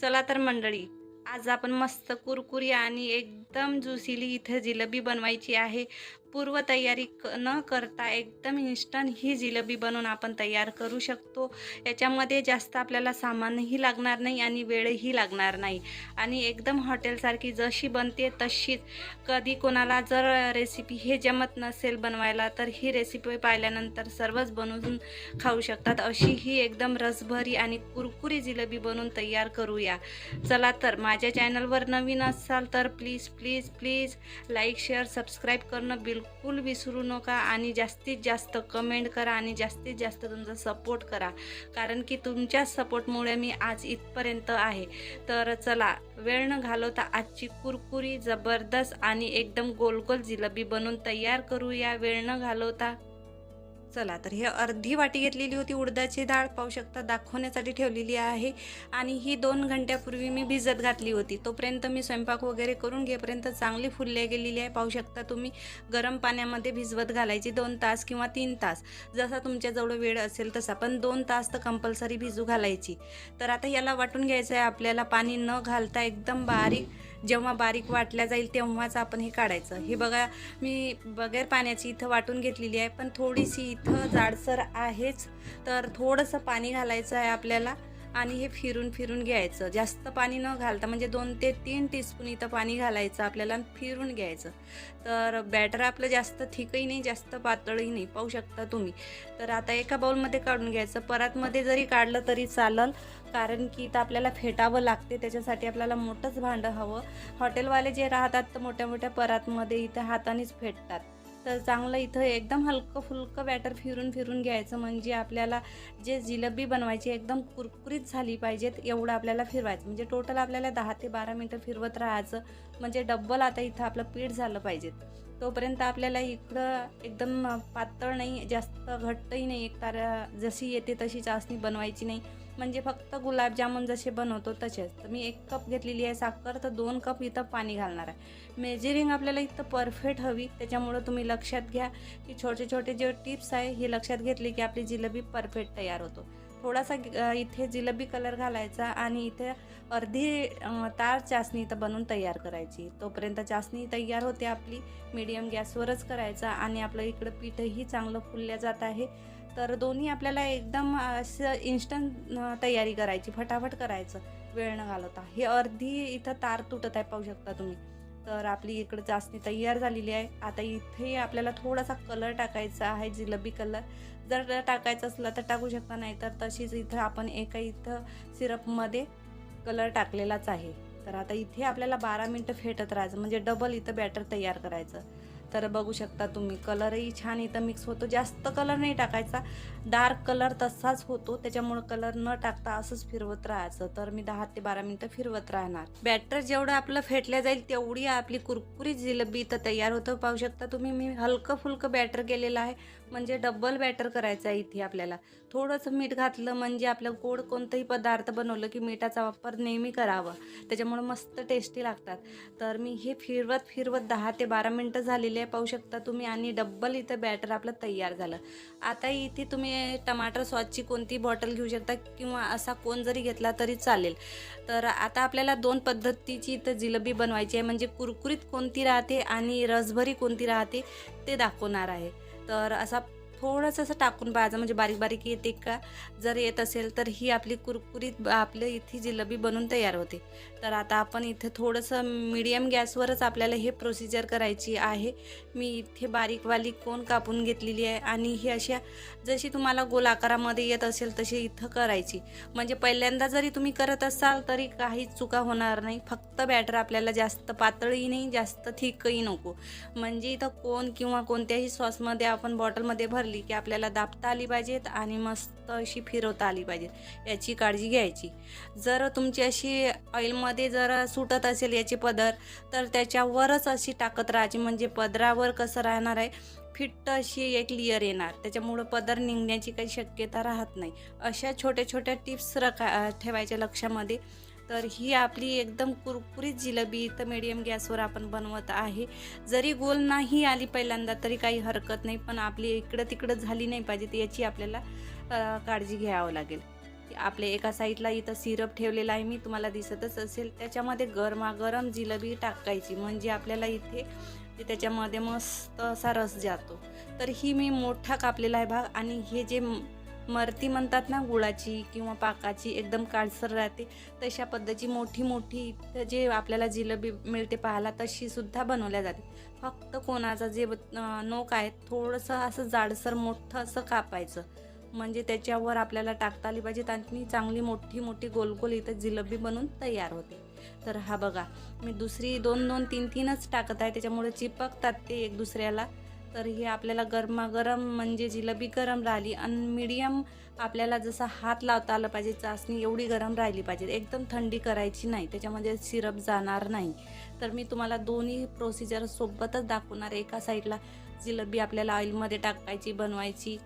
चला तर मंडळी आज आपण मस्त कुरकुरी आणि एकदम जुसिली इथं जिलेबी बनवायची आहे. पूर्व तयारी क न करता एकदम इन्स्टंट ही जिलेबी बनवून आपण तयार करू शकतो. याच्यामध्ये जास्त आपल्याला सामानही लागणार नाही आणि वेळही लागणार नाही. आणि एकदम हॉटेलसारखी जशी बनते तशीच. कधी कोणाला जर रेसिपी हे जमत नसेल बनवायला तर ही रेसिपी पाहिल्यानंतर सर्वच बनवून खाऊ शकतात. अशी ही एकदम रसभरी आणि कुरकुरी जिलेबी बनवून तयार करूया. चला तर माझ्या चॅनलवर नवीन असाल तर please please please like share subscribe करणं बिलकुल बिलकुल विसरू नका आणि जास्तीत जास्त कमेंट करा आणि जास्तीत जास्त तुमचा सपोर्ट करा. कारण की तुमच्या सपोर्टमुळे मी आज इथपर्यंत आहे. तर चला वेळ न घालवता आजची कुरकुरी जबरदस्त आणि एकदम गोलगोल जिलबी जिलेबी बनवून तयार करूया. वेळ न घालवता चला तर हे अर्धी वाटी घेतलेली होती उडदाची डाळ पाहू शकता दाखवण्यासाठी ठेवलेली आहे. आणि ही दोन घंट्यापूर्वी मी भिजत घातली होती. तोपर्यंत मी स्वयंपाक वगैरे करून घेपर्यंत चांगली फुलल्या गेलेली आहे. पाहू शकता तुम्ही गरम पाण्यामध्ये भिजवत घालायची दोन तास किंवा तीन तास. जसा तुमच्याजवळ वेळ असेल तसा पण दोन तास तर कंपल्सरी भिजू घालायची. तर आता याला वाटून घ्यायचं आहे आपल्याला पाणी न घालता एकदम बारीक जेव्हा बारीक वाटल्या जाईल तेव्हाच आपण हे काढायचं. हे बघा मी बगैर पाण्याची इथं वाटून घेतलेली आहे पण थोडीशी इथं जाडसर आहेच तर थोडंसं पाणी घालायचं आहे आपल्याला आणि हे फिरून फिरून घ्यायचं. जास्त पाणी न घालता म्हणजे दोन ते तीन टीस्पून इथं पाणी घालायचं आपल्याला फिरून घ्यायचं. तर बॅटर आपलं जास्त थिकही नाही जास्त पातळही नाही पाहू शकता तुम्ही. तर आता एका बाउलमध्ये काढून घ्यायचं. परातमध्ये जरी काढलं तरी चालल कारण की इथं आपल्याला फेटावं लागते त्याच्यासाठी आपल्याला मोठंच भांडं हवं. हॉटेलवाले जे राहतात तर मोठ्या मोठ्या परातमध्ये इथं हातानेच फेटतात. तर चांगलं इथं एकदम हलकं फुलकं बॅटर फिरून फिरून घ्यायचं म्हणजे आपल्याला जे जिलेबी बनवायची एकदम कुरकुरीत झाली पाहिजेत एवढं आपल्याला फिरवायचं. म्हणजे टोटल आपल्याला दहा ते बारा मिनटं फिरवत राहायचं. म्हणजे डब्बल आता इथं आपलं पीठ झालं पाहिजेत. तोपर्यंत आपल्याला इकडं एकदम पातळ नाही जास्त घट्टही नाही. एक तारा जशी येते तशी चासणी बनवायची नाही. म्हणजे फक्त गुलाबजामुन जसे बनवतो तसेच. तर मी एक कप घेतलेली आहे साखर तर दोन कप इथं पाणी घालणार आहे. मेजरिंग आपल्याला इथं परफेक्ट हवी. त्याच्यामुळं तुम्ही लक्षात घ्या की छोटे छोटे जे टिप्स आहे हे लक्षात घेतले की आपली जिलेबी परफेक्ट तयार होतो. थोडासा इथे जिलेबी कलर घालायचा आणि इथे अर्धी तार चासणी इथं बनवून तयार करायची. तोपर्यंत चासणी तयार होते आपली. मीडियम गॅसवरच करायचा आणि आपलं इकडं पीठही चांगलं फुलल्या जात आहे. तर दोन्ही आपल्याला एकदम असं इन्स्टंट तयारी करायची फटाफट करायचं. वेळ न घालवता. हे अर्धी इथं तार तुटत आहे पाहू शकता तुम्ही. तर आपली इकडं चाचणी तयार झालेली आहे. आता इथे आपल्याला थोडासा कलर टाकायचा आहे जिलबी कलर जर टाकायचं असलं तर टाकू शकता नाही तर तशीच इथं आपण एका इथं सिरपमध्ये कलर टाकलेलाच आहे. तर आता इथे आपल्याला बारा मिनटं फेटत राहायचं. म्हणजे डबल इथं बॅटर तयार करायचं. तर बघू शकता तुम्ही. कलरही छान इथं मिक्स होतो. जास्त कलर नाही टाकायचा. डार्क कलर तसाच होतो. त्याच्यामुळं कलर न टाकता असंच फिरवत राहायचं. तर मी दहा ते बारा मिनटं फिरवत राहणार. बॅटर जेवढं आपलं फेटल्या जाईल तेवढी आपली कुरकुरी जिलेबी इथं तयार होतं. पाहू शकता तुम्ही मी हलकं फुलकं बॅटर केलेलं आहे. म्हणजे डबल बॅटर करायचं आहे इथे आपल्याला. थोडंसं मीठ घातलं म्हणजे आपलं गोड कोणतंही पदार्थ बनवलं की मिठाचा वापर नेहमी करावा. त्याच्यामुळं मस्त टेस्टी लागतात. तर मी हे फिरवत फिरवत दहा ते बारा मिनटं झालेली आहे. पाहू शकता तुम्ही आणि डब्बल इथं बॅटर आपलं तयार झालं. आता इथे तुम्ही टमाटर सॉसची कोणती बॉटल घेऊ शकता किंवा असा कोण जरी घेतला तरी चालेल. तर आता आपल्याला दोन पद्धतीची इथं जिलेबी बनवायची आहे. म्हणजे कुरकुरीत कोणती राहते आणि रसभरी कोणती राहते ते दाखवणार आहे. तर असा थोडंसं असं टाकून पाहायचं म्हणजे बारीक बारीक येते का? जर येत असेल तर ही आपली कुरकुरीत आपलं इथे जिलेबी बनून तयार होते. तर आता आपण इथे थोडंसं मीडियम गॅसवरच आपल्याला हे प्रोसिजर करायची आहे. मी इथे बारीकवाली कोण कापून घेतलेली आहे आणि ही अशा जशी तुम्हाला गोल आकारामध्ये येत असेल तशी इथं करायची. म्हणजे पहिल्यांदा जरी तुम्ही करत असाल तरी काहीच चुका होणार नाही. फक्त बॅटर आपल्याला जास्त पातळही नाही जास्त थिकही नको. म्हणजे इथं कोण किंवा कोणत्याही सॉसमध्ये आपण बॉटलमध्ये भरली की आपल्याला दाबता आली पाहिजेत आणि मस्त अशी फिरवता आली पाहिजेत. याची काळजी घ्यायची. जर तुमची अशी ऑइलमध्ये जर सुटत असेल याची पदर तर त्याच्यावरच अशी टाकत राहायची. म्हणजे पदरावर कसं राहणार आहे? फिट्ट अशी एक लिअर येणार. त्याच्यामुळं पदर निघण्याची काही शक्यता राहत नाही. अशा छोट्या छोट्या टिप्स रखा ठेवायच्या लक्षामध्ये. तर ही आपली एकदम कुरकुरीत जिलेबी इथं मिडियम गॅसवर आपण बनवत आहे. जरी गोल नाही आली पहिल्यांदा तरी काही हरकत नाही पण आपली इकडं तिकडं झाली नाही पाहिजे तर याची आपल्याला काळजी घ्यावं लागेल. आपले एका साईडला इथं सिरप ठेवलेला आहे मी तुम्हाला दिसतच असेल. त्याच्यामध्ये गरमागरम जिलेबी टाकायची म्हणजे आपल्याला इथे ते त्याच्यामध्ये मस्त असा रस जातो. तर ही मी मोठा कापलेला आहे भाग आणि हे जे मरती म्हणतात ना गुळाची किंवा पाकाची एकदम काळसर राहते. तशा पद्धतीची मोठी मोठी जे आपल्याला जिलबी मिळते पाहायला तशीसुद्धा बनवल्या जाते. फक्त कोणाचा जे नोक आहे थोडंसं असं जाडसर मोठं असं कापायचं. म्हणजे त्याच्यावर आपल्याला टाकता आली पाहिजे आणि चांगली मोठी मोठी गोल गोल इथं जिलबी बनून तयार होते. तर हा बघा मी दुसरी दोन दोन तीन तीनच टाकत आहे त्याच्यामुळे चिपकतात ते एक दुसऱ्याला. तर हे आपल्याला गरमागरम म्हणजे जिलबी गरम राहिली आणि मीडियम आपल्याला जसा हात लावता आलं पाहिजे चाचणी एवढी गरम राहिली पाहिजे. एकदम थंडी करायची नाही त्याच्यामध्ये सिरप जाणार नाही. तर मी तुम्हाला दोन्ही प्रोसिजर सोबतच दाखवणार. एका साईडला जिलबी आपल्याला ऑइलमध्ये टाकायची बनवायची.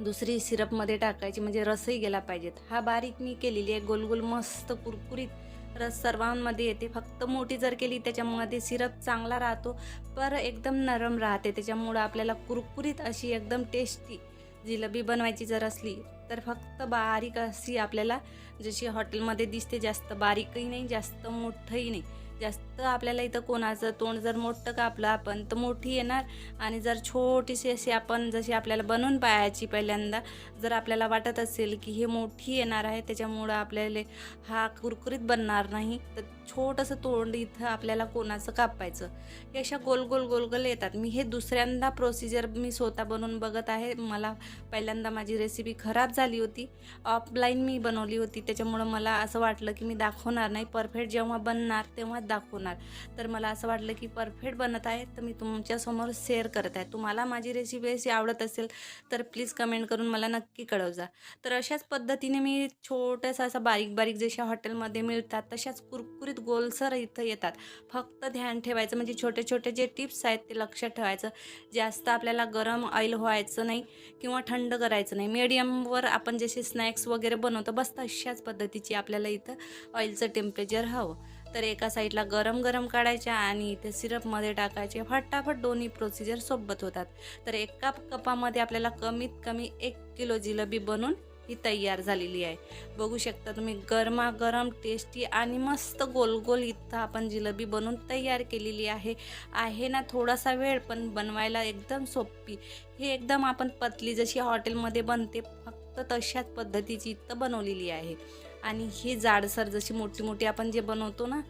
दुसरी सिरपमध्ये टाकायची म्हणजे रसही गेला पाहिजेत. हा बारीक मी केलेली आहे गोलगोल मस्त कुरकुरीत रस सर्वांमध्ये येते. फक्त मोठी जर केली त्याच्यामध्ये सिरप चांगला राहतो. पर एकदम नरम राहते. त्याच्यामुळं आपल्याला कुरकुरीत अशी एकदम टेस्टी जिलबी बनवायची जर असली तर फक्त बारीक अशी आपल्याला जशी हॉटेलमध्ये दिसते जास्त बारीकही नाही जास्त मोठंही नाही. जास्त तर आपल्याला इथं कोणाचं तोंड जर मोठं कापलं आपण तर मोठी येणार. आणि जर छोटीशी अशी आपण जशी आपल्याला बनवून पाहायची पहिल्यांदा जर आपल्याला वाटत असेल की हे मोठी येणार आहे त्याच्यामुळं आपल्याला हा कुरकुरीत बनणार नाही तर छोटंसं तोंड इथं आपल्याला कोणाचं कापायचं? हे अशा गोल गोल गोल गोल येतात. मी हे दुसऱ्यांदा प्रोसिजर मी स्वतः बनवून बघत आहे. मला पहिल्यांदा माझी रेसिपी खराब झाली होती. ऑफलाईन मी बनवली होती. त्याच्यामुळं मला असं वाटलं की मी दाखवणार नाही. परफेक्ट जेव्हा बनणार तेव्हाच दाखवणार. तर मला असं वाटलं की परफेक्ट बनत आहे तर मी तुमच्यासमोर शेअर करत आहे. तुम्हाला माझी रेसिपी अशी आवडत असेल तर प्लीज कमेंट करून मला नक्की कळवजा. तर अशाच पद्धतीने मी छोटंसं असं बारीक बारीक जशा हॉटेलमध्ये मिळतात तशाच कुरकुरीत गोलसर इथं येतात. फक्त ध्यान ठेवायचं म्हणजे छोटे छोटे जे टिप्स आहेत ते लक्षात ठेवायचं. जास्त आपल्याला गरम ऑइल व्हायचं नाही किंवा थंड करायचं नाही. मीडियमवर आपण जसे स्नॅक्स वगैरे बनवतो बस तशाच पद्धतीची आपल्याला इथं ऑइलचं टेम्परेचर हवं. तर एका साईडला गरम गरम काढायच्या आणि इथे सिरपमध्ये टाकायचे. फटाफट दोन्ही प्रोसिजर सोबत होतात. तर एका कपामध्ये आपल्याला कमीत कमी एक किलो जिलबी बनून ही तयार झालेली आहे. बघू शकता तुम्ही गरमागरम टेस्टी आणि मस्त गोल गोल इथं आपण जिलेबी बनवून तयार केलेली आहे. आहे ना थोडासा वेळ पण बनवायला एकदम सोपी. हे एकदम आपण पतली जशी हॉटेलमध्ये बनते फक्त तशाच पद्धतीची इथं बनवलेली आहे. आणि ही जाडसर जशी मोठी मोठी आपण जे बनवतो ना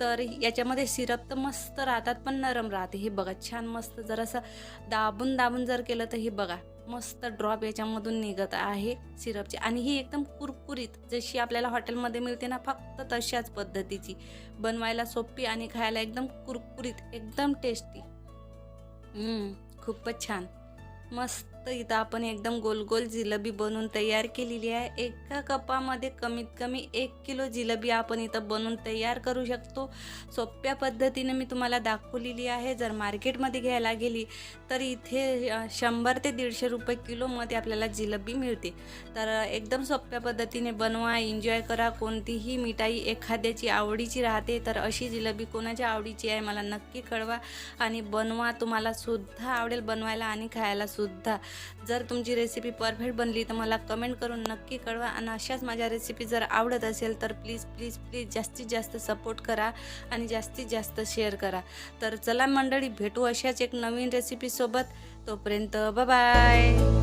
तर याच्यामध्ये सिरप तर मस्त राहतात पण नरम राहते. हे बघा छान मस्त जरासं दाबून दाबून जर केलं तर हे बघा मस्त ड्रॉप याच्यामधून निघत आहे सिरपची आणि ही एकदम कुरकुरीत जशी आपल्याला हॉटेलमध्ये मिळते ना फक्त तशाच पद्धतीची. बनवायला सोपी आणि खायला एकदम कुरकुरीत एकदम टेस्टी खूपच छान. मस्त इथं आपण एकदम गोल गोल जिलबी बनवून तयार केलेली आहे. एका कपामध्ये कमीत कमी एक किलो जिलबी आपण इथं बनवून तयार करू शकतो. सोप्या पद्धतीने मी तुम्हाला दाखवलेली आहे. जर मार्केटमध्ये घ्यायला गेली तर इथे शंभर ते दीडशे रुपये किलोमध्ये आपल्याला जिलबी मिळते. तर एकदम सोप्या पद्धतीने बनवा एन्जॉय करा. कोणतीही मिठाई एखाद्याची आवडीची राहते तर अशी जिलबी कोणाच्या आवडीची आहे मला नक्की कळवा. आणि बनवा तुम्हाला सुद्धा आवडेल बनवायला आणि खायला सुद्धा. जर तुमची रेसिपी परफेक्ट बनली तर मला कमेंट करून नक्की कळवा. आणि अशाच माझ्या रेसिपी जर आवडत असेल तर प्लीज प्लीज प्लीज जास्तीत जास्त सपोर्ट करा आणि जास्तीत जास्त शेअर करा. तर चला मंडळी भेटू अशाच एक नवीन रेसिपीसोबत तोपर्यंत बाय